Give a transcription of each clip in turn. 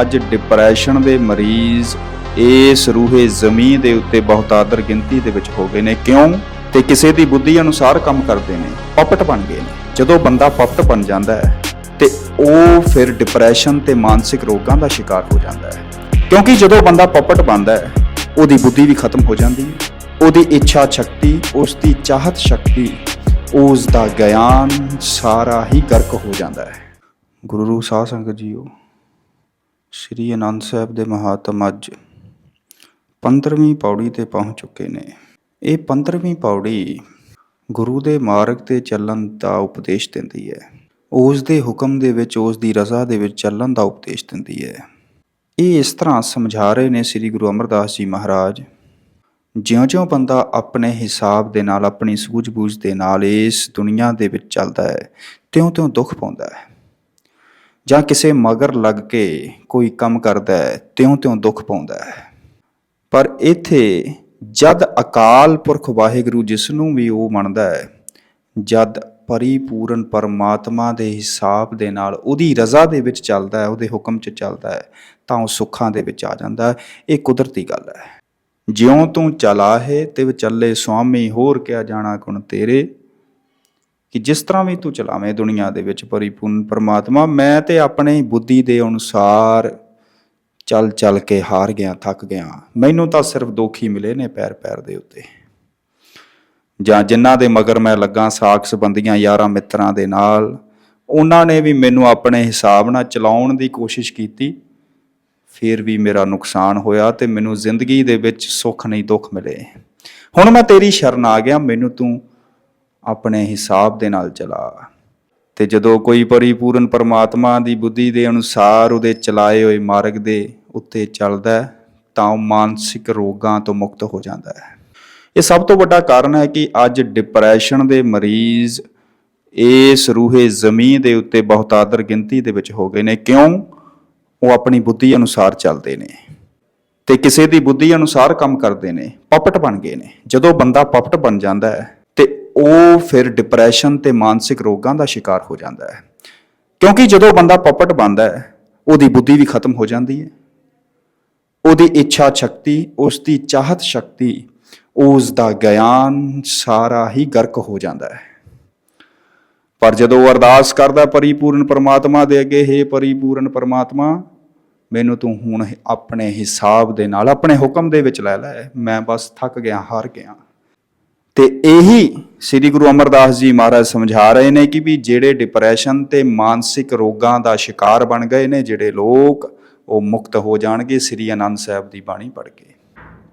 ਅੱਜ ਡਿਪਰੈਸ਼ਨ ਦੇ ਮਰੀਜ਼ ਇਸ ਰੂਹੇ ਜ਼ਮੀਨ ਦੇ ਉੱਤੇ ਬਹੁਤਾਦਰ ਗਿਣਤੀ ਦੇ ਵਿੱਚ ਹੋ ਗਏ ਨੇ। ਕਿਉਂ? ਤੇ ਕਿਸੇ ਦੀ ਬੁੱਧੀ ਅਨੁਸਾਰ ਕੰਮ ਕਰਦੇ ਨੇ, ਪਪਟ ਬਣ ਗਏ ਨੇ। ਜਦੋਂ ਬੰਦਾ ਪਪਟ ਬਣ ਜਾਂਦਾ ਹੈ, ਤੇ ਉਹ ਫਿਰ ਡਿਪਰੈਸ਼ਨ ਤੇ ਮਾਨਸਿਕ ਰੋਗਾਂ ਦਾ ਸ਼ਿਕਾਰ ਹੋ ਜਾਂਦਾ ਹੈ। ਕਿਉਂਕਿ ਜਦੋਂ ਬੰਦਾ ਪਪਟ ਬਣਦਾ ਹੈ, ਉਹਦੀ ਬੁੱਧੀ ਵੀ ਖਤਮ ਹੋ ਜਾਂਦੀ ਹੈ। ਉਹਦੀ ਇੱਛਾ ਸ਼ਕਤੀ, ਉਸ ਦੀ ਚਾਹਤ ਸ਼ਕਤੀ, ਉਸ ਦਾ ਗਿਆਨ ਸਾਰਾ ਹੀ ਗਰਕ ਹੋ ਜਾਂਦਾ ਹੈ। ਗੁਰੂ ਸਾਧ ਸੰਗਤ ਜੀਓ ਸ੍ਰੀ ਅਨੰਦ ਸਾਹਿਬ ਦੇ ਮਹਾਤਮ ਅੱਜ 15ਵੀਂ ਪੌੜੀ ਤੇ ਪਹੁੰਚ ਚੁੱਕੇ ਨੇ। ਇਹ 15ਵੀਂ ਪੌੜੀ ਗੁਰੂ ਦੇ ਮਾਰਗ ਤੇ ਚੱਲਣ ਦਾ ਉਪਦੇਸ਼ ਦਿੰਦੀ ਹੈ। ਉਸ ਦੇ ਹੁਕਮ ਦੇ ਵਿੱਚ, ਉਸ ਦੀ ਰਜ਼ਾ ਦੇ ਵਿੱਚ ਚੱਲਣ ਦਾ ਉਪਦੇਸ਼ ਦਿੰਦੀ ਹੈ। ਇਹ ਇਸ ਤਰ੍ਹਾਂ ਸਮਝਾ ਰਹੇ ਨੇ ਸ੍ਰੀ ਗੁਰੂ ਅਮਰਦਾਸ ਜੀ ਮਹਾਰਾਜ। ਜਿਉਂ-ਜਿਉਂ ਬੰਦਾ ਆਪਣੇ ਹਿਸਾਬ ਦੇ ਨਾਲ, ਆਪਣੀ ਸੂਝ-ਬੂਝ ਦੇ ਨਾਲ ਇਸ ਦੁਨੀਆ ਦੇ ਵਿੱਚ ਚੱਲਦਾ ਹੈ, ਤਿਉਂ-ਤਿਉਂ ਦੁੱਖ ਪਾਉਂਦਾ ਹੈ। ਜਾਂ ਕਿਸੇ ਮਗਰ ਲੱਗ ਕੇ ਕੋਈ ਕੰਮ ਕਰਦਾ ਹੈ, ਤਿਉਂ-ਤਿਉਂ ਦੁੱਖ ਪਾਉਂਦਾ ਹੈ। ਪਰ ਇੱਥੇ ਜਦ ਅਕਾਲ ਪੁਰਖ ਵਾਹਿਗੁਰੂ ਜਿਸ ਨੂੰ ਵੀ ਉਹ ਮੰਨਦਾ ਹੈ, ਜਦ ਪਰਿਪੂਰਨ ਪਰਮਾਤਮਾ ਦੇ ਹਿਸਾਬ ਦੇ ਨਾਲ ਉਹਦੀ ਰਜ਼ਾ ਦੇ ਵਿੱਚ ਚੱਲਦਾ ਹੈ, ਉਹਦੇ ਹੁਕਮ 'ਚ ਚੱਲਦਾ ਹੈ, ਤਾਂ ਉਹ ਸੁੱਖਾਂ ਦੇ ਵਿੱਚ ਆ ਜਾਂਦਾ ਹੈ। ਇਹ ਕੁਦਰਤੀ ਗੱਲ ਹੈ। ਜਿਉਂ ਤੂੰ ਚਲਾਹੇ ਤੇ ਚੱਲੇ ਸੁਆਮੀ, ਹੋਰ ਕਿਆ ਜਾਣਾ ਗੁਣ ਤੇਰੇ? ਕਿ ਜਿਸ ਤਰ੍ਹਾਂ ਵੀ ਤੂੰ ਚਲਾਵੇਂ ਦੁਨੀਆ ਦੇ ਵਿੱਚ ਪਰਿਪੂਰਨ ਪਰਮਾਤਮਾ, ਮੈਂ ਤੇ ਆਪਣੇ ਬੁੱਧੀ ਦੇ ਅਨੁਸਾਰ ਚੱਲ ਚੱਲ ਕੇ ਹਾਰ ਗਿਆ, ਥੱਕ ਗਿਆ। ਮੈਨੂੰ ਤਾਂ ਸਿਰਫ ਦੁੱਖ ਹੀ ਮਿਲੇ ਨੇ ਪੈਰ ਪੈਰ ਦੇ ਉੱਤੇ। ਜਾਂ ਜਿਨ੍ਹਾਂ ਦੇ ਮਗਰ ਮੈਂ ਲੱਗਾ ਸਾਖ ਸੰਬੰਧੀਆਂ ਯਾਰਾਂ ਮਿੱਤਰਾਂ ਦੇ ਨਾਲ, ਉਹਨਾਂ ਨੇ ਵੀ ਮੈਨੂੰ ਆਪਣੇ ਹਿਸਾਬ ਨਾਲ ਚਲਾਉਣ ਦੀ ਕੋਸ਼ਿਸ਼ ਕੀਤੀ, ਫਿਰ ਵੀ ਮੇਰਾ ਨੁਕਸਾਨ ਹੋਇਆ ਤੇ ਮੈਨੂੰ ਜ਼ਿੰਦਗੀ ਦੇ ਵਿੱਚ ਸੁੱਖ ਨਹੀਂ ਦੁੱਖ ਮਿਲੇ। ਹੁਣ ਮੈਂ ਤੇਰੀ ਸ਼ਰਨ ਆ ਗਿਆ, ਮੈਨੂੰ ਤੂੰ ਆਪਣੇ ਹਿਸਾਬ ਦੇ ਨਾਲ ਚਲਾ। ਤੇ ਜਦੋਂ ਕੋਈ ਪਰਿਪੂਰਨ ਪਰਮਾਤਮਾ ਦੀ ਬੁੱਧੀ ਦੇ ਅਨੁਸਾਰ ਉਹਦੇ ਚਲਾਏ ਹੋਏ ਮਾਰਗ ਦੇ ਉੱਤੇ ਚੱਲਦਾ ਤਾਂ ਉਹ ਮਾਨਸਿਕ ਰੋਗਾਂ ਤੋਂ ਮੁਕਤ ਹੋ ਜਾਂਦਾ ਹੈ। ਇਹ ਸਭ ਤੋਂ ਵੱਡਾ ਕਾਰਨ ਹੈ ਕਿ ਅੱਜ ਡਿਪਰੈਸ਼ਨ ਦੇ ਮਰੀਜ਼ ਇਸ ਰੂਹੇ ਜ਼ਮੀਨ ਦੇ ਉੱਤੇ ਬਹੁਤਾਦਰ ਗਿਣਤੀ ਦੇ ਵਿੱਚ ਹੋ ਗਏ ਨੇ। ਕਿਉਂ? ਉਹ ਆਪਣੀ ਬੁੱਧੀ ਅਨੁਸਾਰ ਚੱਲਦੇ ਨੇ ਤੇ ਕਿਸੇ ਦੀ ਬੁੱਧੀ ਅਨੁਸਾਰ ਕੰਮ ਕਰਦੇ ਨੇ, ਪਪਟ ਬਣ ਗਏ ਨੇ। ਜਦੋਂ ਬੰਦਾ ਪਪਟ ਬਣ ਜਾਂਦਾ ਹੈ ਤੇ ਉਹ ਫਿਰ ਡਿਪਰੈਸ਼ਨ ਤੇ ਮਾਨਸਿਕ ਰੋਗਾਂ ਦਾ ਸ਼ਿਕਾਰ ਹੋ ਜਾਂਦਾ ਹੈ। ਕਿਉਂਕਿ ਜਦੋਂ ਬੰਦਾ ਪਪਟ ਬਣਦਾ ਹੈ, ਉਹਦੀ ਬੁੱਧੀ ਵੀ ਖਤਮ ਹੋ ਜਾਂਦੀ ਹੈ। ਉਹਦੀ ਇੱਛਾ ਸ਼ਕਤੀ ਉਸ ਦੀ ਚਾਹਤ ਸ਼ਕਤੀ ਉਸ ਦਾ ਗਿਆਨ ਸਾਰਾ ਹੀ ਗਰਕ ਹੋ ਜਾਂਦਾ ਹੈ। ਪਰ ਜਦੋਂ ਅਰਦਾਸ ਕਰਦਾ, ਪਰਿਪੂਰਨ ਪਰਮਾਤਮਾ ਦੇ ਅੱਗੇ हे ਪਰਿਪੂਰਨ ਪਰਮਾਤਮਾ, ਮੈਨੂੰ ਤੂੰ ਹੁਣ ਆਪਣੇ ਹਿਸਾਬ ਦੇ ਨਾਲ, ਆਪਣੇ ਹੁਕਮ ਦੇ ਵਿੱਚ ਲੈ ਲੈ, ਮੈਂ ਬਸ ਥੱਕ ਗਿਆ, ਹਾਰ ਗਿਆ। ਤੇ ਇਹੀ ਸ੍ਰੀ ਗੁਰੂ ਅਮਰਦਾਸ ਜੀ ਮਹਾਰਾਜ ਸਮਝਾ ਰਹੇ ਨੇ ਕਿ ਵੀ ਜਿਹੜੇ ਡਿਪਰੈਸ਼ਨ ਤੇ ਮਾਨਸਿਕ ਰੋਗਾਂ ਦਾ ਸ਼ਿਕਾਰ ਬਣ ਗਏ ਨੇ, ਜਿਹੜੇ ਲੋਕ ਉਹ ਮੁਕਤ ਹੋ ਜਾਣਗੇ, ਸ੍ਰੀ ਆਨੰਦ ਸਾਹਿਬ ਦੀ ਬਾਣੀ ਪੜ੍ਹ ਕੇ।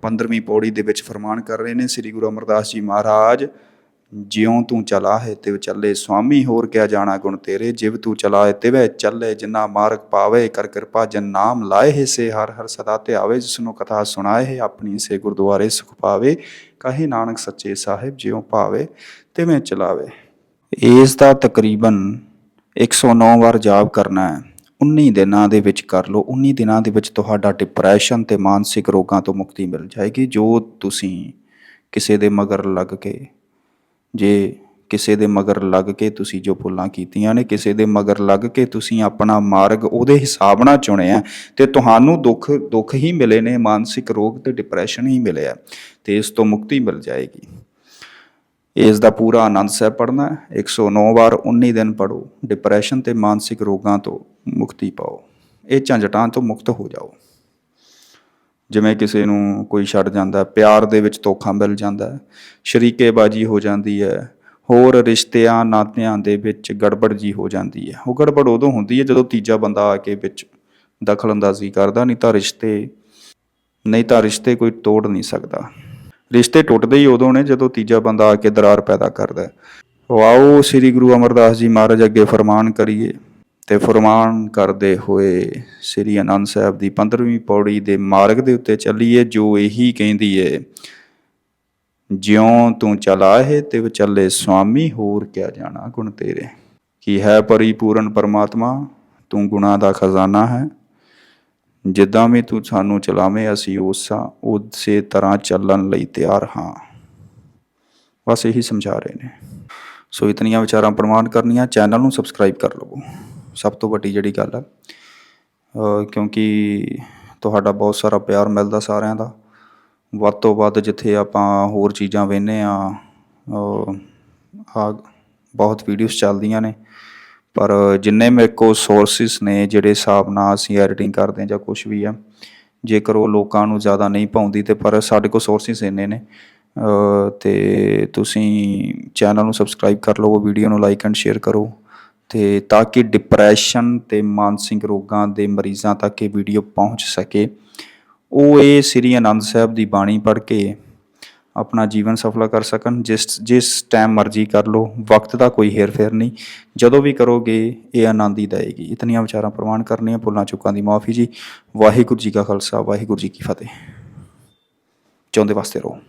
15ਵੀਂ ਪੌੜੀ ਦੇ ਵਿੱਚ ਫਰਮਾਨ ਕਰ ਰਹੇ ਨੇ ਸ੍ਰੀ ਗੁਰੂ ਅਮਰਦਾਸ ਜੀ ਮਹਾਰਾਜ ਜਿਉਂ ਤੂੰ ਚਲਾ ਹੈ ਤਿਵ ਚੱਲੇ, ਸੁਆਮੀ ਹੋਰ ਕਿਆ ਜਾਣਾ ਗੁਣ ਤੇਰੇ? ਜਿਵ ਤੂੰ ਚਲਾਏ ਤਿਵੈ ਚੱਲੇ, ਜਿਨਾ ਮਾਰਗ ਪਾਵੇ ਕਰ ਕਿਰਪਾ, ਜਨ ਨਾਮ ਲਾਏ ਹੈ ਸੇ ਹਰ ਹਰ ਸਦਾ ਤੇ ਆਵੇ ਜਿਸ ਨੂੰ ਕਥਾ ਸੁਣਾਏ ਹੈ ਆਪਣੀ ਸੇ ਗੁਰਦੁਆਰੇ ਸੁਖ ਪਾਵੇ। ਕਹੇ ਨਾਨਕ ਸੱਚੇ ਸਾਹਿਬ ਜਿਉ ਭਾਵੇ, ਤਿਵੇਂ ਚਲਾਵੇ। ਇਸ ਦਾ ਤਕਰੀਬਨ 109 ਵਾਰ ਜਾਪ ਕਰਨਾ ਹੈ। 19 ਦਿਨਾਂ ਦੇ ਵਿੱਚ ਕਰ ਲਓ। 19 ਦਿਨਾਂ ਦੇ ਵਿੱਚ ਤੁਹਾਡਾ ਡਿਪਰੈਸ਼ਨ ਤੇ ਮਾਨਸਿਕ ਰੋਗਾਂ ਤੋਂ ਮੁਕਤੀ ਮਿਲ ਜਾਏਗੀ। ਜੋ ਤੁਸੀਂ ਕਿਸੇ ਦੇ ਮਗਰ ਲੱਗ ਕੇ ਜੇ ਕਿਸੇ ਦੇ ਮਗਰ ਲੱਗ ਕੇ ਤੁਸੀਂ ਜੋ ਭੁੱਲਾਂ ਕੀਤੀਆਂ ਨੇ, ਕਿਸੇ ਦੇ ਮਗਰ ਲੱਗ ਕੇ ਤੁਸੀਂ ਆਪਣਾ ਮਾਰਗ ਉਹਦੇ ਹਿਸਾਬ ਨਾਲ ਚੁਣਿਆ ਤੇ ਤੁਹਾਨੂੰ ਦੁੱਖ ਦੁੱਖ ਹੀ ਮਿਲੇ ਨੇ, ਮਾਨਸਿਕ ਰੋਗ ਤੇ ਡਿਪਰੈਸ਼ਨ ਹੀ ਮਿਲਿਆ ਤੇ ਇਸ ਤੋਂ ਮੁਕਤੀ ਮਿਲ ਜਾਏਗੀ। ਇਸ ਦਾ ਪੂਰਾ ਆਨੰਦ ਸਾਹਿਬ ਪੜ੍ਹਨਾ ਹੈ। 109 ਵਾਰ 19 ਦਿਨ ਪੜੋ ਡਿਪਰੈਸ਼ਨ ਤੇ ਮਾਨਸਿਕ ਰੋਗਾਂ ਤੋਂ ਮੁਕਤੀ ਪਾਓ। ਇਹ ਝੰਜਟਾਂ ਤੋਂ ਮੁਕਤ ਹੋ ਜਾਓ। ਜਿਵੇਂ ਕਿਸੇ ਨੂੰ ਕੋਈ ਛੱਡ ਜਾਂਦਾ, ਪਿਆਰ ਦੇ ਵਿੱਚ ਧੋਖਾ ਮਿਲ ਜਾਂਦਾ, ਸ਼ਰੀਕੇਬਾਜ਼ੀ ਹੋ ਜਾਂਦੀ ਹੈ, ਹੋਰ ਰਿਸ਼ਤਿਆਂ ਨਾਤਿਆਂ ਦੇ ਵਿੱਚ ਗੜਬੜ ਜੀ ਹੋ ਜਾਂਦੀ ਹੈ ਉਹ ਗੜਬੜ ਉਦੋਂ ਹੁੰਦੀ ਹੈ ਜਦੋਂ ਤੀਜਾ ਬੰਦਾ ਆ ਕੇ ਵਿੱਚ ਦਖਲਅੰਦਾਜ਼ੀ ਕਰਦਾ, ਨਹੀਂ ਤਾਂ ਰਿਸ਼ਤੇ, ਨਹੀਂ ਤਾਂ ਰਿਸ਼ਤੇ ਕੋਈ ਤੋੜ ਨਹੀਂ ਸਕਦਾ ਰਿਸ਼ਤੇ ਟੁੱਟਦੇ ਹੀ ਉਦੋਂ ਨੇ ਜਦੋਂ ਤੀਜਾ ਬੰਦਾ ਆ ਕੇ ਦਰਾਰ ਪੈਦਾ ਕਰਦਾ ਹੈ। ਵਾਓ, ਸ੍ਰੀ ਗੁਰੂ ਅਮਰਦਾਸ ਜੀ ਮਹਾਰਾਜ, ਅੱਗੇ ਫਰਮਾਨ ਕਰੀਏ ਤੇ ਫਰਮਾਨ ਕਰਦੇ ਹੋਏ ਸ੍ਰੀ ਅਨੰਦ ਸਾਹਿਬ ਦੀ 15ਵੀਂ ਪੌੜੀ ਦੇ ਮਾਰਗ ਦੇ ਉੱਤੇ ਚੱਲੀਏ, ਜੋ ਇਹੀ ਕਹਿੰਦੀ ਏ, ਜਿਉਂ ਤੂੰ ਚਲਾ ਹੈ ਤੇ ਚੱਲੇ ਸੁਆਮੀ, ਹੋਰ ਕਿਆ ਜਾਣਾ ਗੁਣ ਤੇਰੇ? ਕੀ ਹੈ ਪਰਿਪੂਰਨ ਪਰਮਾਤਮਾ? ਤੂੰ ਗੁਣਾ ਦਾ ਖਜ਼ਾਨਾ ਹੈ। ਜਿੱਦਾਂ ਵੀ ਤੂੰ ਸਾਨੂੰ ਚਲਾਵੇਂ, ਅਸੀਂ ਉਸਾਂ, ਉਸੇ ਤਰ੍ਹਾਂ ਚੱਲਣ ਲਈ ਤਿਆਰ ਹਾਂ। ਬਸ ਇਹੀ ਸਮਝਾ ਰਹੇ ਨੇ। ਸੋ ਇਤਨੀਆਂ ਵਿਚਾਰਾਂ ਪ੍ਰਮਾਣ ਕਰਨੀਆਂ, ਚੈਨਲ ਨੂੰ ਸਬਸਕ੍ਰਾਈਬ ਕਰ ਲਵੋ। ਸਭ ਤੋਂ ਵੱਡੀ ਜਿਹੜੀ ਗੱਲ ਹੈ ਕਿਉਂਕਿ ਤੁਹਾਡਾ ਬਹੁਤ ਸਾਰਾ ਪਿਆਰ ਮਿਲਦਾ ਸਾਰਿਆਂ ਦਾ। ਵੱਧ ਤੋਂ ਵੱਧ ਜਿੱਥੇ ਆਪਾਂ ਹੋਰ ਚੀਜ਼ਾਂ ਵੇਖਦੇ ਆ ਆ ਬਹੁਤ ਵੀਡੀਓਜ਼ ਚੱਲਦੀਆਂ ਨੇ। ਪਰ ਜਿੰਨੇ ਮੇਰੇ ਕੋਲ ਸੋਰਸਿਸ ਨੇ ਜਿਹੜੇ ਹਿਸਾਬ ਨਾਲ ਅਸੀਂ ਐਡੀਟਿੰਗ ਕਰਦੇ ਹਾਂ ਜਾਂ ਕੁਝ ਵੀ ਆ ਜੇਕਰ ਉਹ ਲੋਕਾਂ ਨੂੰ ਜ਼ਿਆਦਾ ਨਹੀਂ ਪਾਉਂਦੀ ਤੇ ਪਰ ਸਾਡੇ ਕੋਲ ਸੋਰਸਿਸ ਇੰਨੇ ਨੇ ਅ, ਤੇ ਤੁਸੀਂ ਚੈਨਲ ਨੂੰ ਸਬਸਕ੍ਰਾਈਬ ਕਰ ਲਓ ਵੀਡੀਓ ਨੂੰ ਲਾਈਕ ਐਂਡ ਸ਼ੇਅਰ ਕਰੋ। ਤੇ ਤਾਂ ਕਿ ਡਿਪਰੈਸ਼ਨ ਤੇ ਮਾਨਸਿਕ ਰੋਗਾਂ ਦੇ ਮਰੀਜ਼ਾਂ ਤੱਕ ਇਹ ਵੀਡੀਓ ਪਹੁੰਚ ਸਕੇ। ਉਹ ਇਹ ਸ੍ਰੀ ਆਨੰਦ ਸਾਹਿਬ ਦੀ ਬਾਣੀ ਪੜ੍ਹ ਕੇ ਆਪਣਾ ਜੀਵਨ ਸਫਲਾ ਕਰ ਸਕਣ। ਜਿਸ ਜਿਸ ਟਾਈਮ ਮਰਜ਼ੀ ਕਰ ਲਓ, ਵਕਤ ਦਾ ਕੋਈ ਹੇਰ ਫੇਰ ਨਹੀਂ। ਜਦੋਂ ਵੀ ਕਰੋਗੇ, ਇਹ ਆਨੰਦ ਹੀ ਦੇਏਗੀ ਇਤਨੀਆਂ ਵਿਚਾਰਾਂ ਪ੍ਰਵਾਨ ਕਰਨੀਆਂ, ਭੁੱਲਾਂ ਚੁੱਕਾਂ ਦੀ ਮਾਫੀ ਜੀ। ਵਾਹਿਗੁਰੂ ਜੀ ਕਾ ਖਾਲਸਾ, ਵਾਹਿਗੁਰੂ ਜੀ ਕੀ ਫਤਿਹ। ਚਾਹੁੰਦੇ ਵਾਸਤੇ ਰਹੋ।